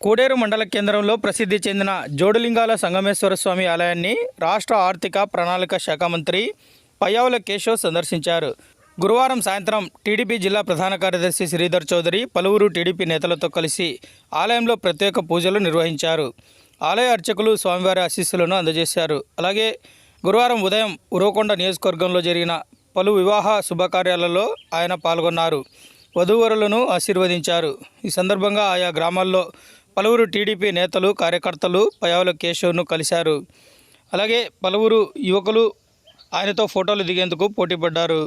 కోడేరు మండల కేంద్రంలో ప్రసిద్ధి చెందిన జోడులింగాల సంగమేశ్వర స్వామి ఆలయాన్ని రాష్ట్ర ఆర్థిక ప్రణాళిక శాఖ మంత్రి పయ్యావుల కేశవ్ సందర్శించారు. గురువారం సాయంత్రం టీడీపీ జిల్లా ప్రధాన కార్యదర్శి శ్రీధర్ చౌదరి పలువురు టీడీపీ నేతలతో కలిసి ఆలయంలో ప్రత్యేక పూజలు నిర్వహించారు. ఆలయ అర్చకులు స్వామివారి ఆశీస్సులను అందజేశారు. అలాగే గురువారం ఉదయం ఉరవకొండ నియోజకవర్గంలో జరిగిన పలు వివాహ శుభకార్యాలలో ఆయన పాల్గొన్నారు. వధూవరులను ఆశీర్వదించారు. ఈ సందర్భంగా ఆయా గ్రామాల్లో పలువురు టీడీపీ నేతలు కార్యకర్తలు పయావుల కేశవ్ను కలిశారు అలాగే పలువురు యువకులు ఆయనతో ఫోటోలు దిగేందుకు పోటీపడ్డారు